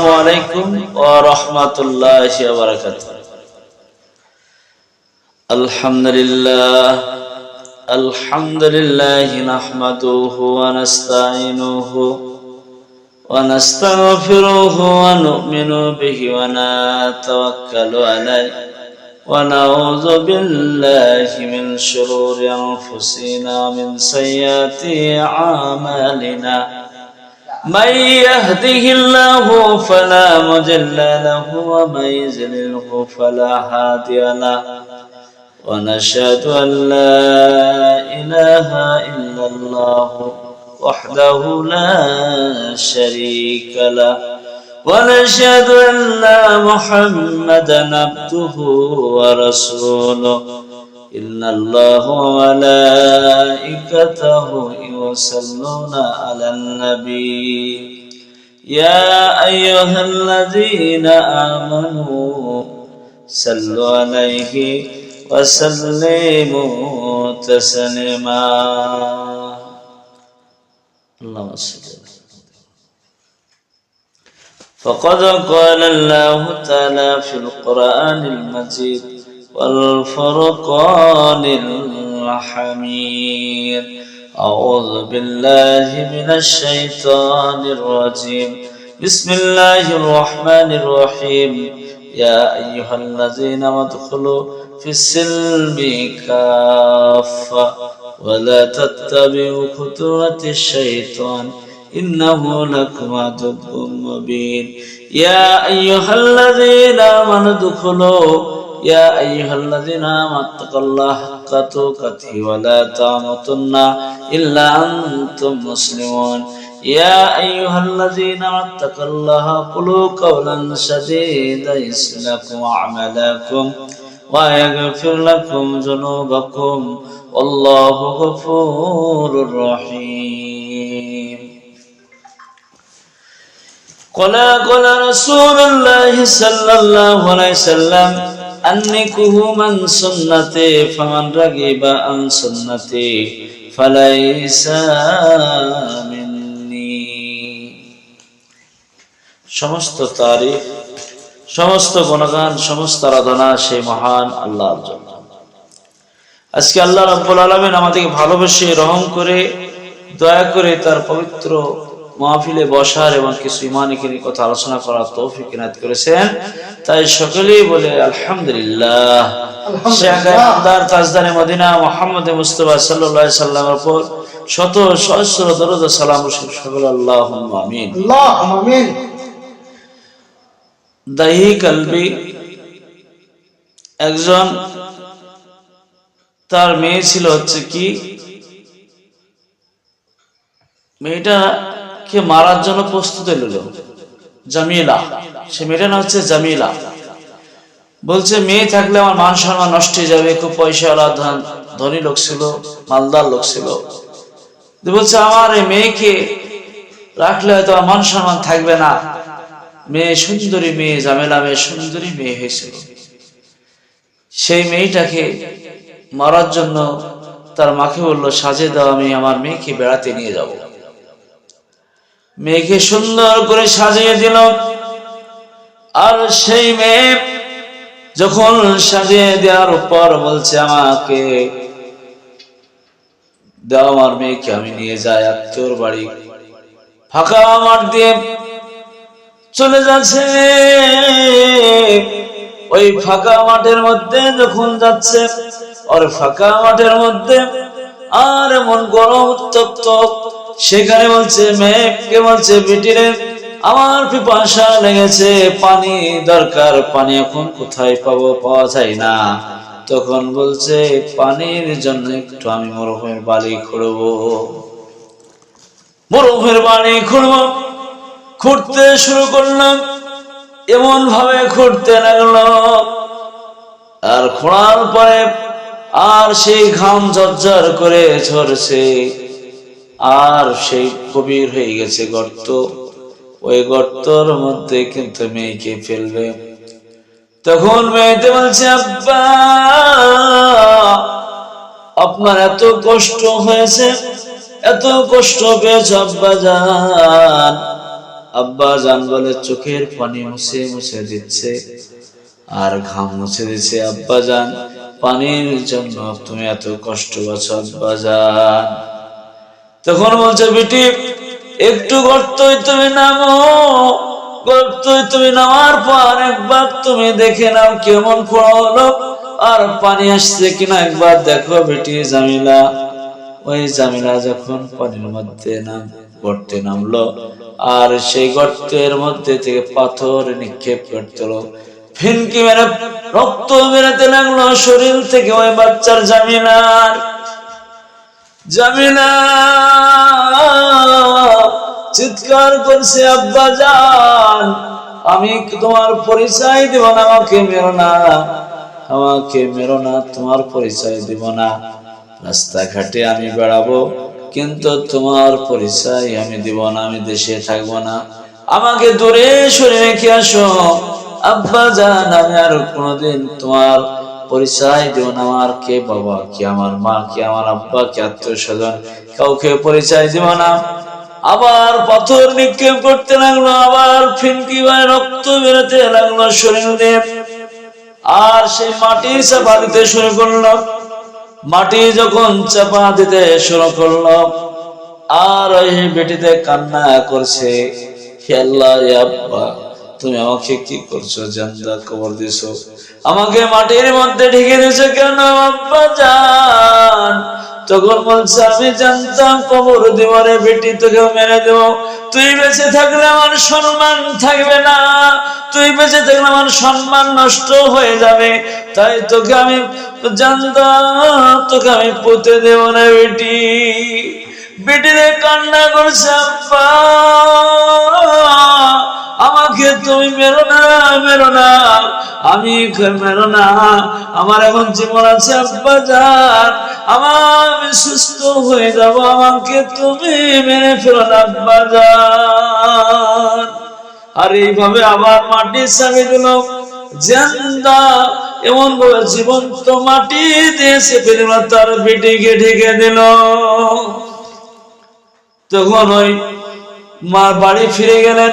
আসসালামু আলাইকুম ওয়া রাহমাতুল্লাহি ওয়া বারাকাতুহু আলহামদুলিল্লাহ আলহামদুলিল্লাহি নাহমাদুহু ওয়া নাস্তাইনুহু ওয়া নাস্তাগফিরুহু ওয়া নু'মিনু বিহি ওয়া নাতাওয়াক্কালু আলাইহি ونعوذ بالله من شرور أنفسنا ومن سيئات أعمالنا من يهده الله فلا مضل له ومن يضلله فلا هادي له. ونشهد أن لا إله إلا الله وحده لا شريك له. ونشهد أن محمدا عبده ورسوله. إن الله وملائكته يصلون على النبي. يا أيها الذين آمنوا صلوا عليه وسلموا تسليما. اللهم صل فقد قال الله تعالى في القرآن المجيد والفرقان الحميد أعوذ بالله من الشيطان الرجيم بسم الله الرحمن الرحيم يا أيها الذين ادخلوا في السلم كافة ولا تتبعوا خطوات الشيطان إنه لكم عدو مبين يا أيها الذين آمنوا ادخلوا يا أيها الذين آمنوا اتقوا الله حق تقاته ولا تموتن إلا أنتم مسلمون يا أيها الذين اتقوا الله قولوا قولا سديدا يصلح لكم أعمالكم ويغفر لكم ذنوبكم والله غفور رحيم قال قال رسول الله صلى الله عليه وسلم أنكه من سنتي فمن رغب عن سنتي فليس مني সমস্ত তারিফ সমস্ত গুণগান সমস্ত আরাধনা সেই মহান আল্লাহর জন্য আজকে আল্লাহ রাব্বুল আলামিন আমাদেরকে ভালোবেসে রহম করে দয়া করে তার পবিত্র মাহফিলে বসার এবং কিছু ইমানিকের কথা আলোচনা করার তৌফিক ইনাত করেছেন। তাই সকলেই বলে আলহামদুলিল্লাহ। তাজদানে মদিনা মোহাম্মদ মুস্তফা সাল্লামের উপর শত সহস্র দরুদ সালাম সকল আল্লাহ আমিন। দাহি কালবি একজন তার মেয়ে ছিল হচ্ছে কি? মেয়েটাকে মারার জন্য প্রস্তুত এলো জামিলা। সে মেয়েটা না হচ্ছে জামিলা। বলছে, মেয়ে থাকলে আমার মান সম্মান নষ্ট হয়ে যাবে, খুব পয়সাওয়ালা ধনী লোক ছিল, মালদার লোক ছিল। বলছে, আমার এই মেয়েকে রাখলে হয়তো আমার মান সম্মান থাকবে না। মেয়ে সুন্দরী মেয়ে, জামেলা মেয়ে সুন্দরী মেয়ে হয়েছিল। সেই মেয়েটাকে মারার জন্য তার মাকে বলল সাজে দাও, আমি আমার মেয়েকে বেড়াতে নিয়ে যাব। মেয়েকে সুন্দর করে সাজিয়ে দিল। আর সেই মেয়ে যখন সাজিয়ে দেওয়ার পর বলছে আমাকে, দাও আমার মেয়েকে, আমি নিয়ে যাই আত্মীয়র বাড়ি। ফাঁকা মাঠ দিয়ে চলে যাচ্ছে ওই ফাঁকা মাঠের মধ্যে যখন যাচ্ছে আর ফাঁকা মাঠের মধ্যে আর এমন গরম উত্তপ্ত সেখানে বলছে, মেঘকে বলছে বেটিরে আমার পিপাসা লেগেছে, পানি দরকার, পানি এখন কোথায় পাবো, পাওয়া যায় না। তখন বলছে, পানির জন্য একটু আমি মরুভূমির বালি খুঁড়বো। মরুভূমির বালি খুঁড়বো, খুঁড়তে শুরু করলাম এমন ভাবে খুঁড়তে লাগল। আর খোঁড়ার পরে আর সেই ঘাম ঝরঝর করে ঝরছে। আর সেই কবির হয়ে গেছে গর্ত। ওই গর্তর মধ্যে কিন্তু মেয়েকে ফেলবে। তখন মেয়েতে বলছে, আব্বা, আপনার এত কষ্ট হয়েছে, এত কষ্ট পেয়েছ, আব্বা যান আব্বা জান বলে, চোখের পানি মুছে মুছে দিচ্ছে, আর ঘাম মুছে দিচ্ছে, আব্বা জান। পানির জন্য তুমি এত কষ্ট পাচ্ছ, আব্বা জান। তখন বলছে, বেটি, একটু গর্তই তুমি নামো। গর্তই তুমি নামার পর একবার তুমি দেখে নাও কেমন খোঁড়া হলো। আর পানি আসছে কিনা একবার দেখো বেটি জামিলা। ওই জামিলা যখন পানির মধ্যে নাম, গর্তে নামলো, আর সেই গর্তের মধ্যে থেকে পাথর নিক্ষেপ করতো ফিনকি মেরে রক্ত বেরোতে লাগল, শরীর থেকে ওই বাচ্চার জামিলার। চিৎকার করছে, আব্বা জান, আমি তোমার পরিচয় দিব না? আমাকে মেরো না। আমাকে মেরো না, তোমার পরিচয় দিব না। রাস্তাঘাটে আমি বেড়াবো, কিন্তু তোমার পরিচয় আমি দিব না, আমি দেশে থাকব না। আমাকে দূরে সরে রেখে আসো। আব্বা জান, আমি আর কোনোদিন তোমার পরিচয় দিও না আমার কে বাবা, কে আমার মা, কে আমার আব্বা, কে আত্মীয় স্বজন, কাউকে পরিচয় দিব না। আবার পাথর নিক্ষেপ করতে লাগল, আবার ফিনকি ভাই রক্ত বেরোতে লাগল শরীর দিয়ে। আর সেই মাটি চাপা দিতে শুরু করল। মাটি যখন চাপা দিতে শুরু করল, আর ওই বেটিতে কান্না করছে আল্লাহ আব্বা। তুমি আমাকে কি করছ? জান্দা কবর দিছো আমাকে মাটির মধ্যে ঢেকে দিছো কেন আব্বা জান? তখন বলছে, আমি জানতাম কবর বেটি তোকে মেরে দেবো। তুই বেঁচে থাকলে আমার সম্মান থাকবে না। তুই বেঁচে থাকলে আমার সম্মান নষ্ট হয়ে যাবে। তাই তোকে আমি জানতাম, তোকে আমি পুঁতে দেবো না বেটি। বেটিরে কান্না করছে আমাকে তুমি মেরো না মেরো না। আমি মেরো না। আমার এখন জীবন আছে, আব্বা, যান। আমার আমি সুস্থ হয়ে যাব, আমাকে তুমি মেরে ফেলো না আর এইভাবে আবার মাটির সামনে দিল। জেন্দা এমন ভাবে জীবন্ত মাটি দিয়ে সে তার বেটিকে ঢেকে দিল। তখন ওই মার বাড়ি ফিরে গেলেন।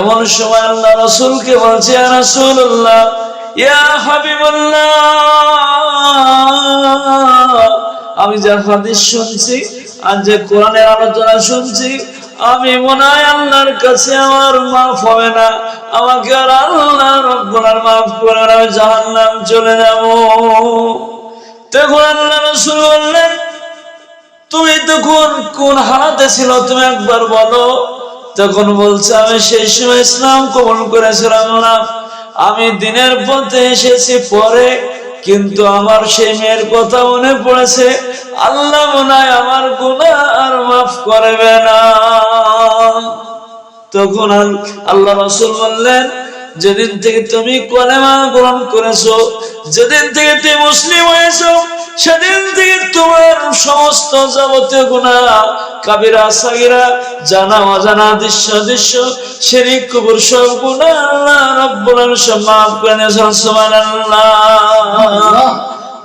এমন সময় আল্লাহ রসুলকে বলছে আমি যে হাদিস শুনছি আর যে কোরআনের আলোচনা শুনছি, আমি মনে হয় আল্লাহর কাছে আমার মাফ হবে না। আমাকে আর আল্লাহ রব্বুল মাফ করে আমি জাহান্নাম চলে যাব। তখন আল্লাহ রসুল বললেন তুমি তখন কোন হালাতে ছিল, তুমি একবার বলো। তখন বলছে, আমি সেই সময় ইসলাম কবল করেছিলাম না। আমি দিনের পথে এসেছি পরে, কিন্তু আমার সেই মেয়ের কথা মনে পড়েছে। আল্লাহ মনে হয় আমার গুণা আর মাফ করবে না। তখন আল- আল্লাহ রসুল বললেন, যেদিন থেকে তুমি কলেমা গ্রহণ করেছ, যেদিন থেকে তুমি মুসলিম হয়েছো সেদিন থেকে তোমার সমস্ত যাবতীয় গুণা কাবিরা সাগিরা জানা অজানা দৃশ্য দৃশ্য শিরিক কুবুর সব গুণা আল্লাহ রব্বুল আলামিন মাফ করে দিয়েছেন সুবহানাল্লাহ।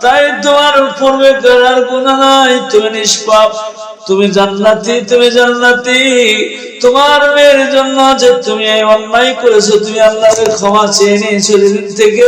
তাই তোমার পূর্বে করার গুণ নাই তুমি নিষ্পাপ তুমি জান্নাতি তুমি জান্নাতি। তোমার মেয়ের জন্য যে তুমি এই অন্যায় করেছ তুমি আল্লাহকে ক্ষমা চেয়ে নিয়েছো যেদিন থেকে।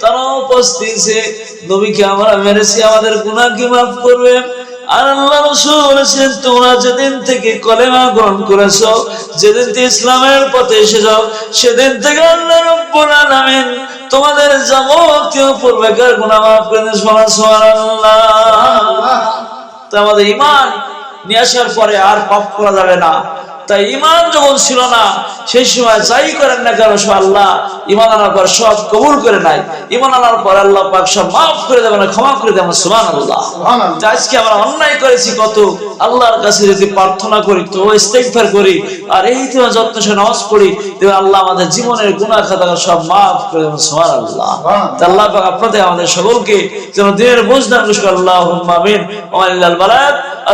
তারাও পস্তিছে নবীকে আমরা মেরেছি আমাদের গুনাহ কি মাফ করবে। আর আল্লাহ রসুল বলেছেন তোমরা যেদিন থেকে কলেমা গ্রহণ করেছ যেদিন থেকে ইসলামের পথে এসেছ সেদিন থেকে আল্লাহ রব্বুল আলামিন তোমাদের যাবতীয় পূর্বেকার গুনাহ মাফ করে সুবহানাল্লাহ। তো আমাদের ইমান নিয়ে আসার পরে আর পাপ করা যাবে না। তাই ইমান যখন ছিল না সেই সময় যাই করেন না কেন সব আল্লাহ ইমান আনার পর সব কবুল করে নাই ইমান আনার পর আল্লাহ পাক সব মাফ করে দেবেন ক্ষমা করে দেবেন সুমান আল্লাহ আজকে আমরা অন্যায় করেছি কত আল্লাহর কাছে যদি প্রার্থনা করি তো ইস্তেগফার করি আর এই তো যত্ন সে নামাজ পড়ি দেখবেন আল্লাহ আমাদের জীবনের গুনাহ খাতা সব মাফ করে দেবেন সুমান আল্লাহ তা আল্লাহ পাক আপনাদের আমাদের সকলকে যেন দিনের বোঝ দান করুন আল্লাহ আমিন।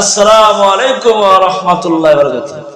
আসসালামু আলাইকুম ওয়া রাহমাতুল্লাহি ওয়া বারাকাতুহু।